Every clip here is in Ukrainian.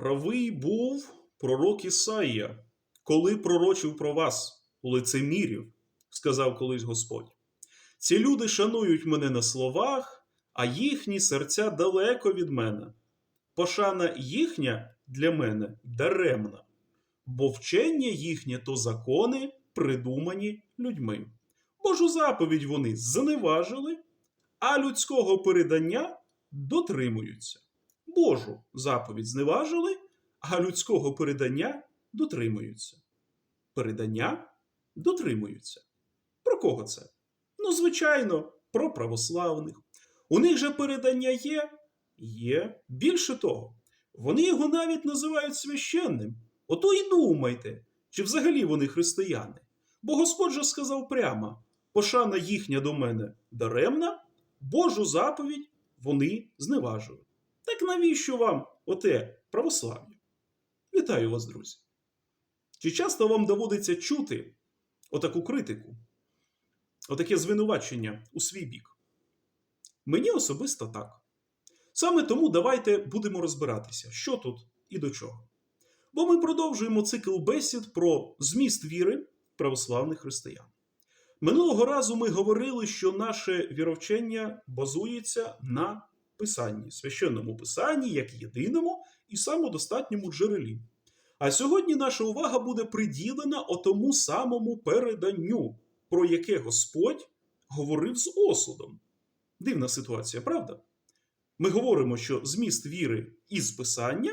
Правий був пророк Ісаїя, коли пророчив про вас, лицемірів, сказав колись Господь. Ці люди шанують мене на словах, а їхні серця далеко від мене. Пошана їхня для мене даремна, бо вчення їхнє то закони, придумані людьми. Божу заповідь вони зневажили, а людського передання дотримуються. Божу заповідь зневажили, а людського передання дотримуються. Передання дотримуються. Про кого це? Ну, звичайно, про православних. У них же передання є? Є. Більше того, вони його навіть називають священним. Ото й думайте, чи взагалі вони християни. Бо Господь же сказав прямо: пошана їхня до мене даремна, Божу заповідь вони зневажили. Так навіщо вам оте православ'я? Вітаю вас, друзі! Чи часто вам доводиться чути отаку критику, отаке звинувачення у свій бік? Мені особисто так. Саме тому давайте будемо розбиратися, що тут і до чого. Бо ми продовжуємо цикл бесід про зміст віри православних християн. Минулого разу ми говорили, що наше віровчення базується на писанні, священному писанні, як єдиному і самодостатньому джерелі. А сьогодні наша увага буде приділена отому самому переданню, про яке Господь говорив з осудом. Дивна ситуація, правда? Ми говоримо, що зміст віри із писання,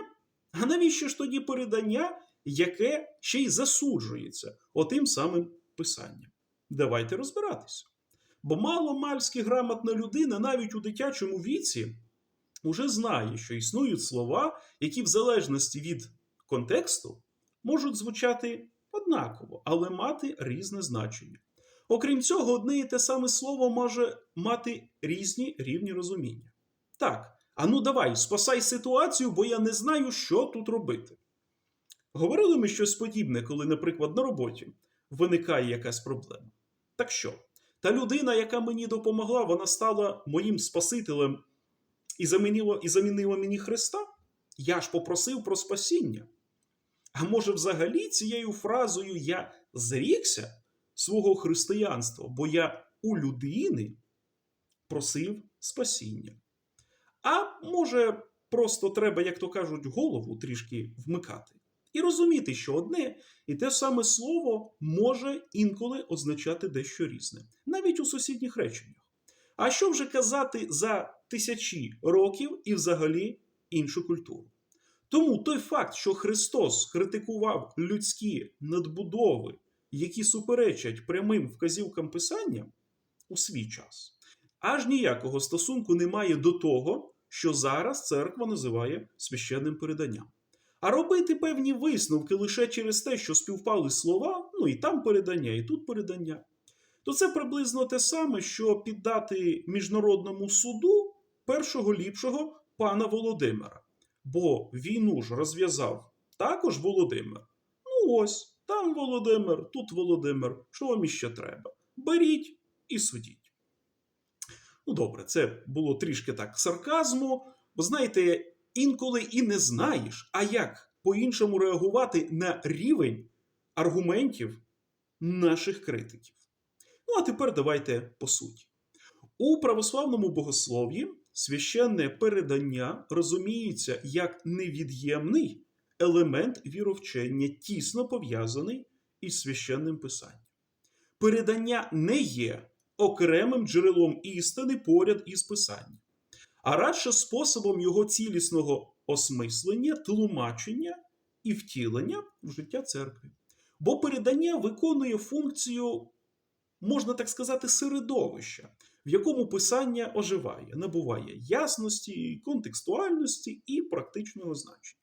а навіщо ж тоді передання, яке ще й засуджується отим самим писанням? Давайте розбиратися. Бо мало-мальськи грамотна людина навіть у дитячому віці уже знає, що існують слова, які в залежності від контексту можуть звучати однаково, але мати різне значення. Окрім цього, одне і те саме слово може мати різні рівні розуміння. Так, а ну давай, спасай ситуацію, бо я не знаю, що тут робити. Говорили ми щось подібне, коли, наприклад, на роботі виникає якась проблема. Так що, та людина, яка мені допомогла, вона стала моїм спасителем і замінила, і замінила мені Христа? Я ж попросив про спасіння. А може, взагалі цією фразою я зрікся свого християнства, бо я у людини просив спасіння. А може, просто треба, як то кажуть, голову трішки вмикати. І розуміти, що одне і те саме слово може інколи означати дещо різне, навіть у сусідніх реченнях. А що вже казати за тисячі років і взагалі іншу культуру? Тому той факт, що Христос критикував людські надбудови, які суперечать прямим вказівкам Писання у свій час, аж ніякого стосунку немає до того, що зараз церква називає священним переданням. А робити певні висновки лише через те, що співпали слова, ну і там передання, і тут передання, то це приблизно те саме, що піддати міжнародному суду першого ліпшого пана Володимира. Бо війну ж розв'язав також Володимир. Ну ось, там Володимир, тут Володимир, що вам іще треба? Беріть і судіть. Ну, добре, це було трішки так сарказму, бо знаєте, інколи і не знаєш, а як по-іншому реагувати на рівень аргументів наших критиків. Ну, а тепер давайте по суті. У православному богослов'ї священне передання розуміється як невід'ємний елемент віровчення, тісно пов'язаний із священним писанням. Передання не є окремим джерелом істини поряд із писанням, а радше способом його цілісного осмислення, тлумачення і втілення в життя церкви. Бо передання виконує функцію, можна так сказати, середовища, в якому писання оживає, набуває ясності, контекстуальності і практичного значення.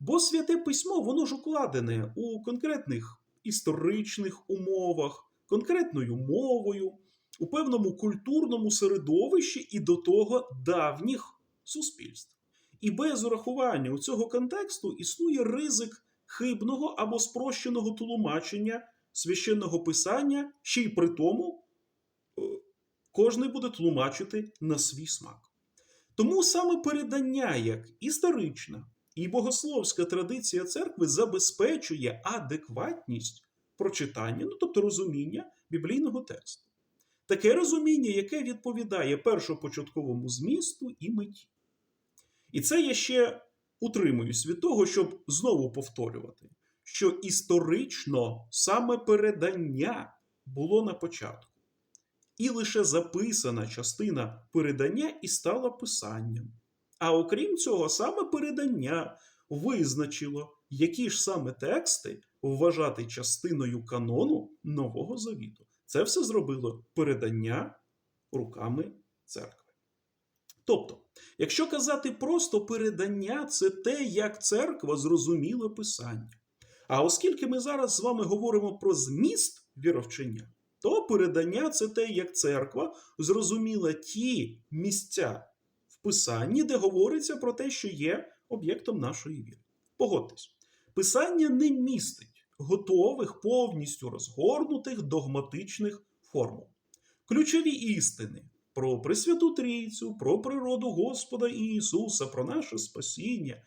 Бо святе письмо, воно ж укладене у конкретних історичних умовах, конкретною мовою, у певному культурному середовищі і до того давніх суспільств. І без урахування у цього контексту існує ризик хибного або спрощеного тлумачення священного писання, ще й при тому е, кожний буде тлумачити на свій смак. Тому саме передання як історична І богословська традиція церкви забезпечує адекватність прочитання, ну тобто розуміння біблійного тексту. Таке розуміння, яке відповідає першопочатковому змісту і меті. І це я ще утримуюсь від того, щоб знову повторювати, що історично саме передання було на початку. І лише записана частина передання і стала писанням. А окрім цього, саме передання визначило, які ж саме тексти вважати частиною канону Нового Завіту. Це все зробило передання руками церкви. Тобто, якщо казати просто передання, це те, як церква зрозуміла писання. А оскільки ми зараз з вами говоримо про зміст віровчення, то передання це те, як церква зрозуміла ті місця в писанні, де говориться про те, що є об'єктом нашої віри. Погодьтесь, писання не містить готових, повністю розгорнутих догматичних формул. Ключові істини про Пресвяту Трійцю, про природу Господа Ісуса, про наше спасіння.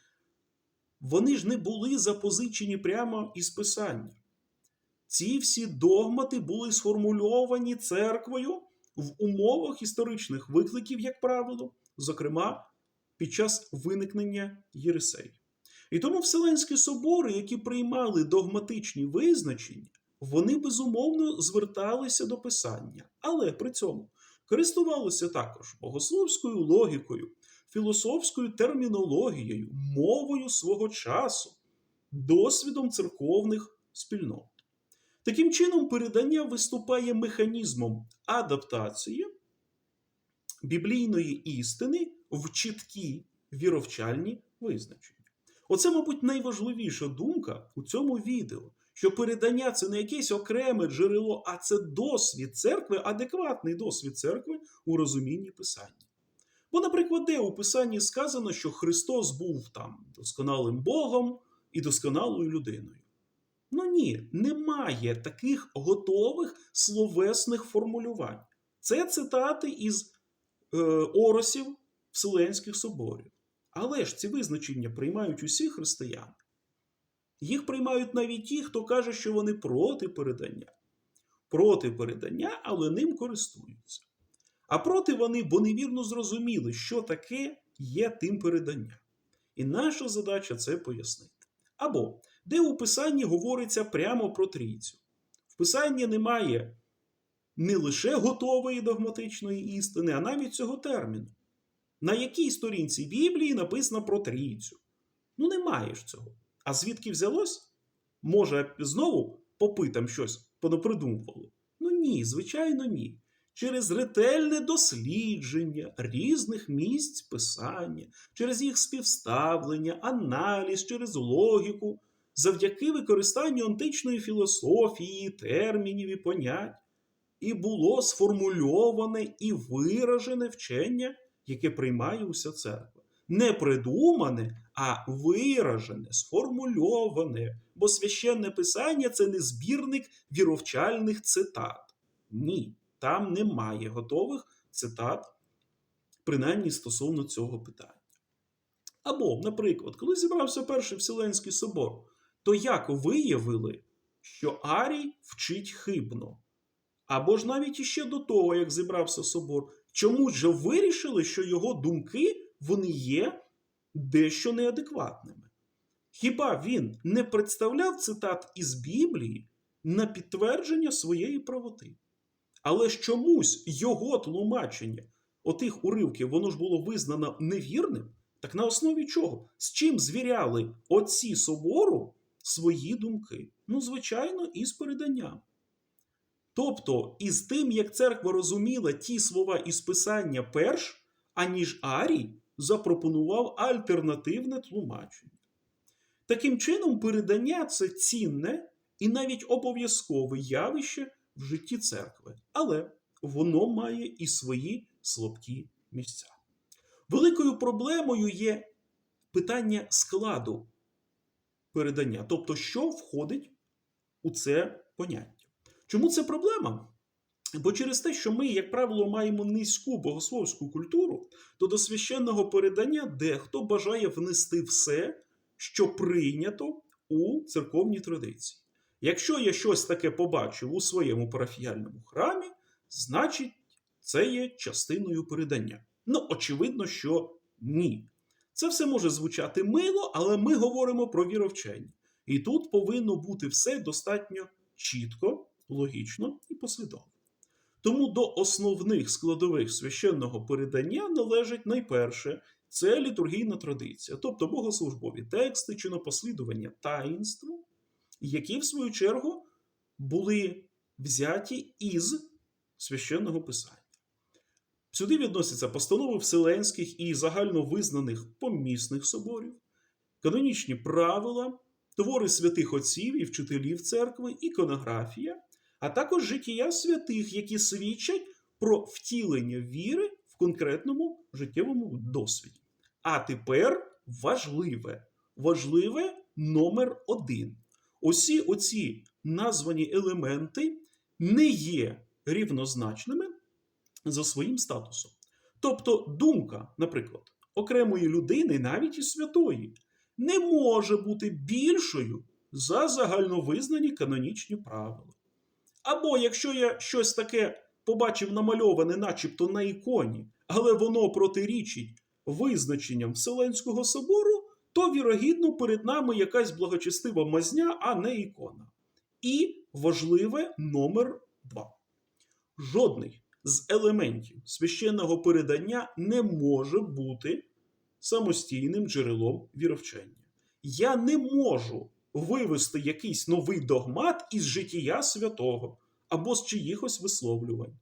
Вони ж не були запозичені прямо із Писання. Ці всі догмати були сформульовані церквою в умовах історичних викликів, як правило, зокрема під час виникнення Єрисею. І тому Вселенські собори, які приймали догматичні визначення, вони безумовно зверталися до Писання, але при цьому користувалися також богословською логікою, філософською термінологією, мовою свого часу, досвідом церковних спільнот. Таким чином, передання виступає механізмом адаптації біблійної істини в чіткі віровчальні визначення. Оце, мабуть, найважливіша думка у цьому відео, що передання це не якесь окреме джерело, а це досвід церкви, адекватний досвід церкви у розумінні писання. Бо, наприклад, де у Писанні сказано, що Христос був там досконалим Богом і досконалою людиною. Ну ні, немає таких готових словесних формулювань. Це цитати із е, оросів Вселенських соборів. Але ж ці визначення приймають усі християни. Їх приймають навіть ті, хто каже, що вони проти передання. Проти передання, але ним користуються. А проти вони, бо невірно зрозуміли, що таке є тим передання. І наша задача це пояснити. Або де у Писанні говориться прямо про трійцю. В Писанні немає не лише готової догматичної істини, а навіть цього терміну. На якій сторінці Біблії написано про трійцю? Ну, немає ж цього. А звідки взялось? Може, знову попитам щось понапридумували? Ну ні, звичайно, ні. Через ретельне дослідження різних місць писання, через їх співставлення, аналіз, через логіку, завдяки використанню античної філософії, термінів і понять, і було сформульоване і виражене вчення, яке приймає уся церква. Не придумане, а виражене, сформульоване. Бо священне писання це не збірник віровчальних цитат. Ні, там немає готових цитат, принаймні стосовно цього питання. Або, наприклад, коли зібрався Перший Вселенський собор, то як виявили, що Арій вчить хибно? Або ж навіть іще до того, як зібрався собор, чому ж вирішили, що його думки вони є дещо неадекватними? Хіба він не представляв цитат із Біблії на підтвердження своєї правоти? Але ж чомусь його тлумачення отих уривків, воно ж було визнано невірним, так на основі чого? З чим звіряли отці собору свої думки? Ну, звичайно, із переданням. Тобто, із тим, як церква розуміла ті слова із Писання перш, аніж Арій запропонував альтернативне тлумачення. Таким чином, передання це цінне і навіть обов'язкове явище в житті церкви, але воно має і свої слабкі місця. Великою проблемою є питання складу передання, тобто, що входить у це поняття. Чому це проблема? Бо через те, що ми, як правило, маємо низьку богословську культуру, то до священного передання дехто бажає внести все, що прийнято у церковній традиції. Якщо я щось таке побачив у своєму парафіяльному храмі, значить це є частиною передання. Ну, очевидно, що ні. Це все може звучати мило, але ми говоримо про віровчення. І тут повинно бути все достатньо чітко, логічно і послідовно. Тому до основних складових священного передання належить найперше це літургійна традиція, тобто богослужбові тексти чи напослідування таїнства, які, в свою чергу, були взяті із священного писання. Сюди відносяться постанови вселенських і загальновизнаних помісних соборів, канонічні правила, твори святих отців і вчителів церкви, іконографія, а також життя святих, які свідчать про втілення віри в конкретному життєвому досвіді. А тепер важливе, важливе номер один. Усі оці названі елементи не є рівнозначними за своїм статусом. Тобто думка, наприклад, окремої людини, навіть і святої, не може бути більшою за загальновизнані канонічні правила. Або якщо я щось таке побачив намальоване, начебто на іконі, але воно протирічить визначенням Вселенського собору, то вірогідно перед нами якась благочестива мазня, а не ікона. І важливе номер два. Жодний з елементів священного передання не може бути самостійним джерелом віровчення. Я не можу вивести якийсь новий догмат із життя святого або з чиїхось висловлювань.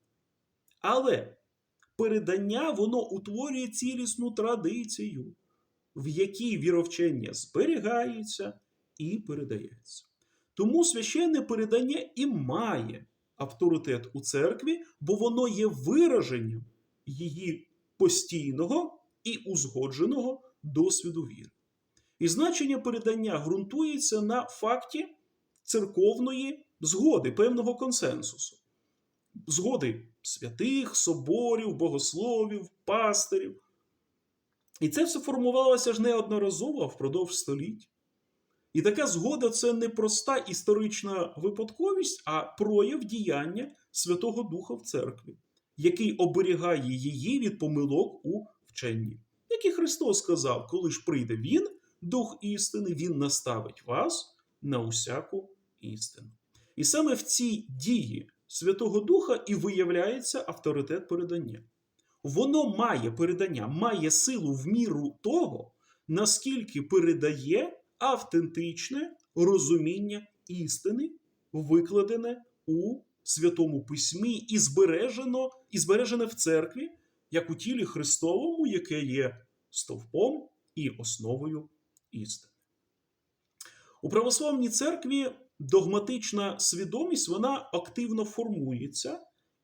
Але передання воно утворює цілісну традицію, в якій віровчення зберігається і передається. Тому священне передання і має авторитет у церкві, бо воно є вираженням її постійного і узгодженого досвіду віри. І значення передання ґрунтується на факті церковної згоди, певного консенсусу, згоди святих, соборів, богословів, пастирів. І це все формувалося ж неодноразово впродовж століть. І така згода це не проста історична випадковість, а прояв діяння Святого Духа в церкві, який оберігає її від помилок у вченні. Як і Христос сказав, коли ж прийде Він, Дух істини, Він наставить вас на усяку істину. І саме в цій дії Святого Духа і виявляється авторитет передання. Воно має передання, має силу в міру того, наскільки передає автентичне розуміння істини, викладене у Святому Письмі і збережено, і збережене в церкві, як у тілі Христовому, яке є стовпом і основою істини. У православній церкві догматична свідомість вона активно формується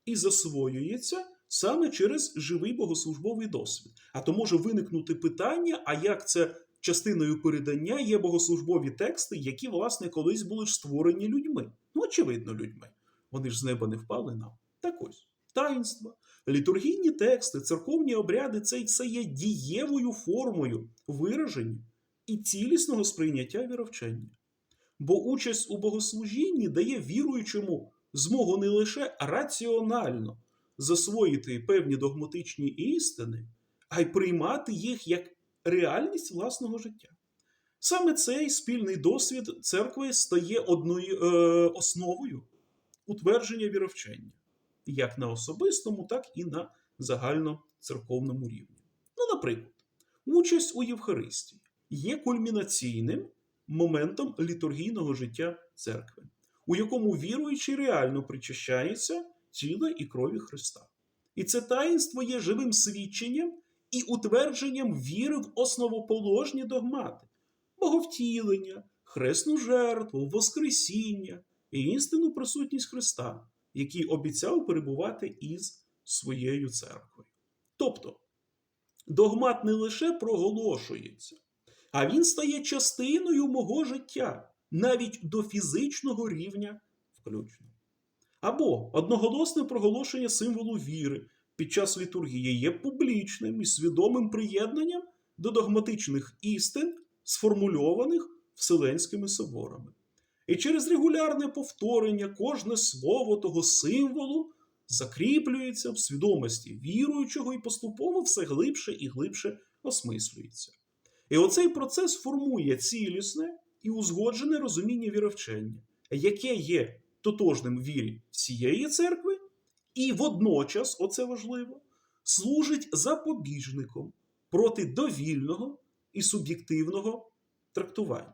і засвоюється саме через живий богослужбовий досвід. А то може виникнути питання: а як це частиною передання є богослужбові тексти, які, власне, колись були створені людьми? Ну, очевидно, людьми. Вони ж з неба не впали нам. Так ось таїнства, літургійні тексти, церковні обряди це все є дієвою формою вираження і цілісного сприйняття віровчення. Бо участь у богослужінні дає віруючому змогу не лише раціонально засвоїти певні догматичні істини, а й приймати їх як реальність власного життя. Саме цей спільний досвід церкви стає одною е, основою утвердження віровчення, як на особистому, так і на загальноцерковному рівні. Ну, наприклад, участь у Євхаристії є кульмінаційним моментом літургійного життя церкви, у якому віруючий реально причащається тіла і крові Христа. І це таїнство є живим свідченням і утвердженням віри в основоположні догмати, боговтілення, хресну жертву, Воскресіння і істинну присутність Христа, який обіцяв перебувати із своєю церквою. Тобто, догмат не лише проголошується, а він стає частиною мого життя, навіть до фізичного рівня включно. Або одноголосне проголошення символу віри під час літургії є публічним і свідомим приєднанням до догматичних істин сформульованих Вселенськими соборами. І через регулярне повторення кожне слово того символу закріплюється в свідомості віруючого і поступово все глибше і глибше осмислюється. І оцей процес формує цілісне і узгоджене розуміння віровчення, яке є тотожним вірі всієї церкви, і водночас, оце важливо, служить запобіжником проти довільного і суб'єктивного трактування.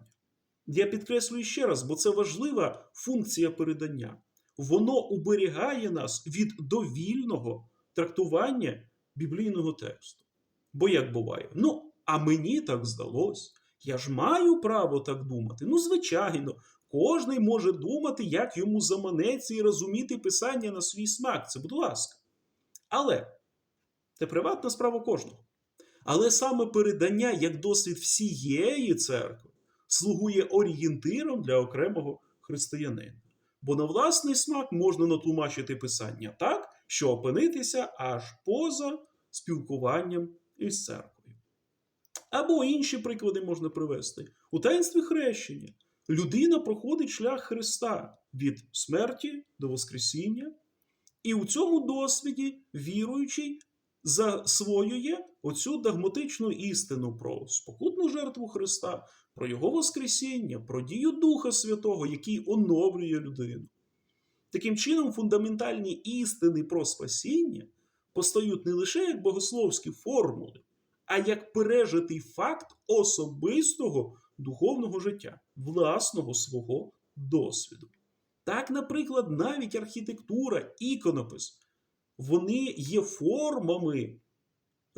Я підкреслюю ще раз, бо це важлива функція передання. Воно уберігає нас від довільного трактування біблійного тексту. Бо як буває? Ну, а мені так здалось. Я ж маю право так думати. Ну, звичайно, кожний може думати, як йому заманеться і розуміти писання на свій смак. Це, будь ласка. Але це приватна справа кожного. Але саме передання як досвід всієї церкви слугує орієнтиром для окремого християнина. Бо на власний смак можна натлумачити писання так, що опинитися аж поза спілкуванням із церквою. Або інші приклади можна привести. У таїнстві хрещення людина проходить шлях Христа від смерті до Воскресіння, і у цьому досвіді віруючий засвоює оцю догматичну істину про спокутну жертву Христа, про Його Воскресіння, про дію Духа Святого, який оновлює людину. Таким чином, фундаментальні істини про спасіння постають не лише як богословські формули, а як пережитий факт особистого духовного життя, власного свого досвіду. Так, наприклад, навіть архітектура, іконопис, вони є формами е,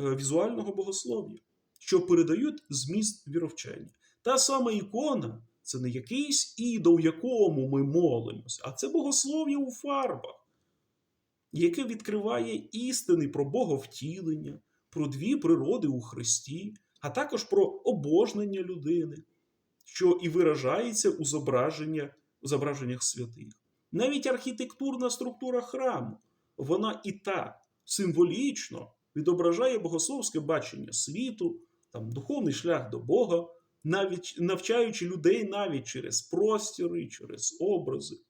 візуального богослов'я, що передають зміст віровчення. Та сама ікона це не якийсь ідол, якому ми молимося, а це богослов'я у фарбах, яке відкриває істини про боговтілення, про дві природи у Христі, а також про обожнення людини, що і виражається у зображення, зображеннях святих. Навіть архітектурна структура храму, вона і та символічно відображає богословське бачення світу, там, духовний шлях до Бога, навіть навчаючи людей навіть через простіри, через образи.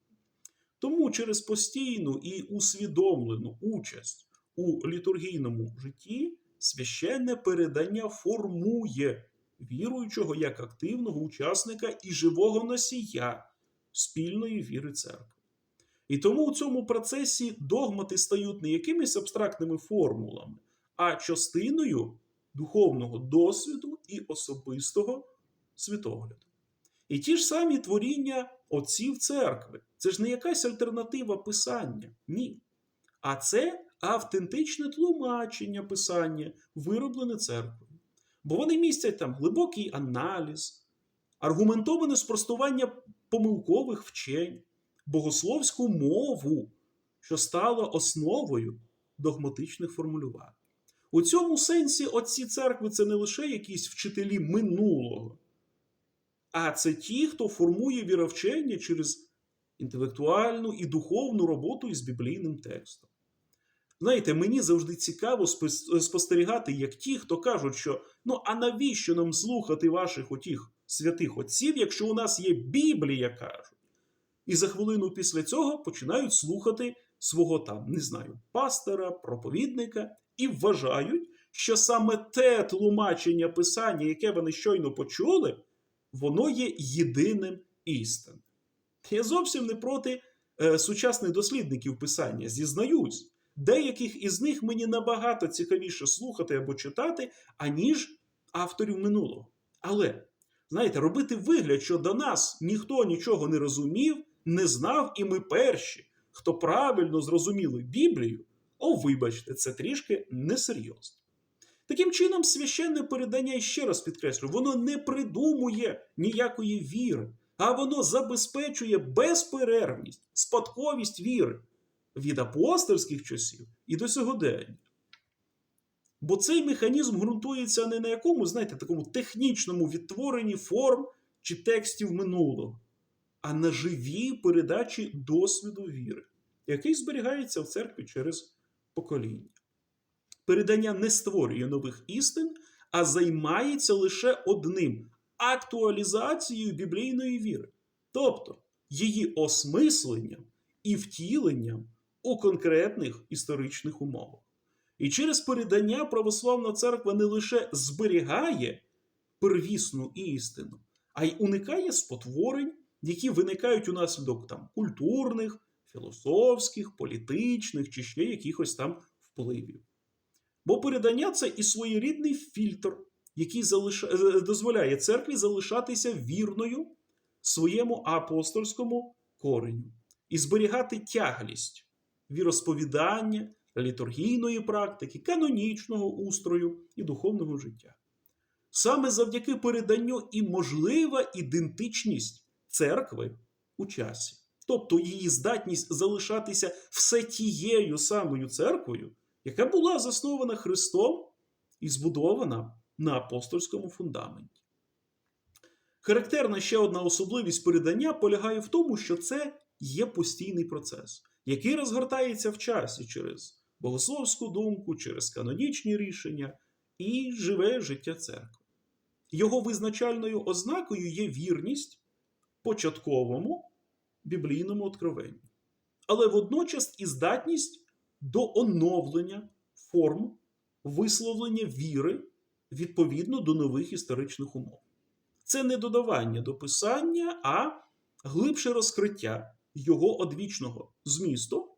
Тому через постійну і усвідомлену участь у літургійному житті священне передання формує віруючого як активного учасника і живого носія спільної віри церкви. І тому у цьому процесі догмати стають не якимись абстрактними формулами, а частиною духовного досвіду і особистого світогляду. І ті ж самі творіння отців церкви. Це ж не якась альтернатива писання. Ні. А це автентичне тлумачення писання, вироблене церквою. Бо вони містять там глибокий аналіз, аргументоване спростування помилкових вчень, богословську мову, що стала основою догматичних формулювань. У цьому сенсі отці церкви це не лише якісь вчителі минулого, а це ті, хто формує віровчення через інтелектуальну і духовну роботу із біблійним текстом. Знаєте, мені завжди цікаво спостерігати, як ті, хто кажуть, що ну а навіщо нам слухати ваших отіх святих отців, якщо у нас є Біблія, кажуть. І за хвилину після цього починають слухати свого там, не знаю, пастора, проповідника і вважають, що саме те тлумачення писання, яке вони щойно почули, воно є єдиним істинним. Я зовсім не проти е, сучасних дослідників писання, зізнаюсь. Деяких із них мені набагато цікавіше слухати або читати, аніж авторів минулого. Але, знаєте, робити вигляд, що до нас ніхто нічого не розумів, не знав, і ми перші, хто правильно зрозуміли Біблію, о, вибачте, це трішки несерйозно. Таким чином, священне передання, ще раз підкреслю, воно не придумує ніякої віри, а воно забезпечує безперервність, спадковість віри від апостольських часів і до сьогодення. Бо цей механізм ґрунтується не на якому, знаєте, такому технічному відтворенні форм чи текстів минулого, а на живій передачі досвіду віри, який зберігається в церкві через покоління. Передання не створює нових істин, а займається лише одним актуалізацією біблійної віри, тобто її осмисленням і втіленням у конкретних історичних умовах. І через передання православна церква не лише зберігає первісну істину, а й уникає спотворень, які виникають унаслідок там культурних, філософських, політичних чи ще якихось там впливів. Бо передання це і своєрідний фільтр, який залиша... е, дозволяє церкві залишатися вірною своєму апостольському кореню і зберігати тяглість віросповідання, літургійної практики, канонічного устрою і духовного життя. Саме завдяки переданню і можлива ідентичність церкви у часі, тобто її здатність залишатися все тією самою церквою, яка була заснована Христом і збудована на апостольському фундаменті. Характерна ще одна особливість передання полягає в тому, що це є постійний процес, який розгортається в часі через богословську думку, через канонічні рішення і живе життя церкви. Його визначальною ознакою є вірність початковому біблійному откровенню, але водночас і здатність до оновлення форм висловлення віри відповідно до нових історичних умов. Це не додавання до писання, а глибше розкриття його одвічного змісту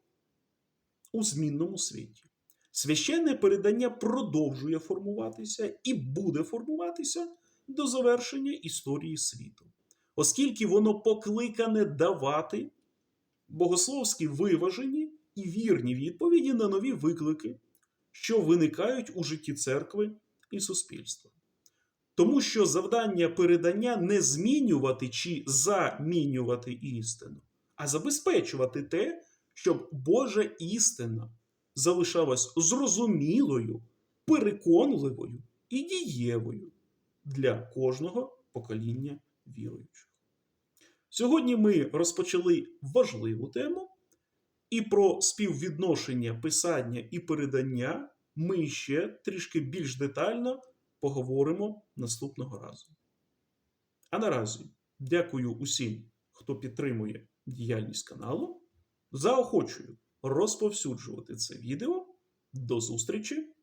у змінному світі. Священне передання продовжує формуватися і буде формуватися до завершення історії світу, оскільки воно покликане давати богословські виважені і вірні відповіді на нові виклики, що виникають у житті церкви і суспільства. Тому що завдання передання не змінювати чи замінювати істину, а забезпечувати те, щоб Божа істина залишалась зрозумілою, переконливою і дієвою для кожного покоління віруючих. Сьогодні ми розпочали важливу тему, і про співвідношення писання і передання ми ще трішки більш детально поговоримо наступного разу. А наразі дякую усім, хто підтримує діяльність каналу. Заохочую розповсюджувати це відео. До зустрічі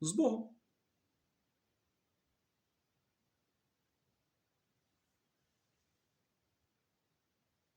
з Богом!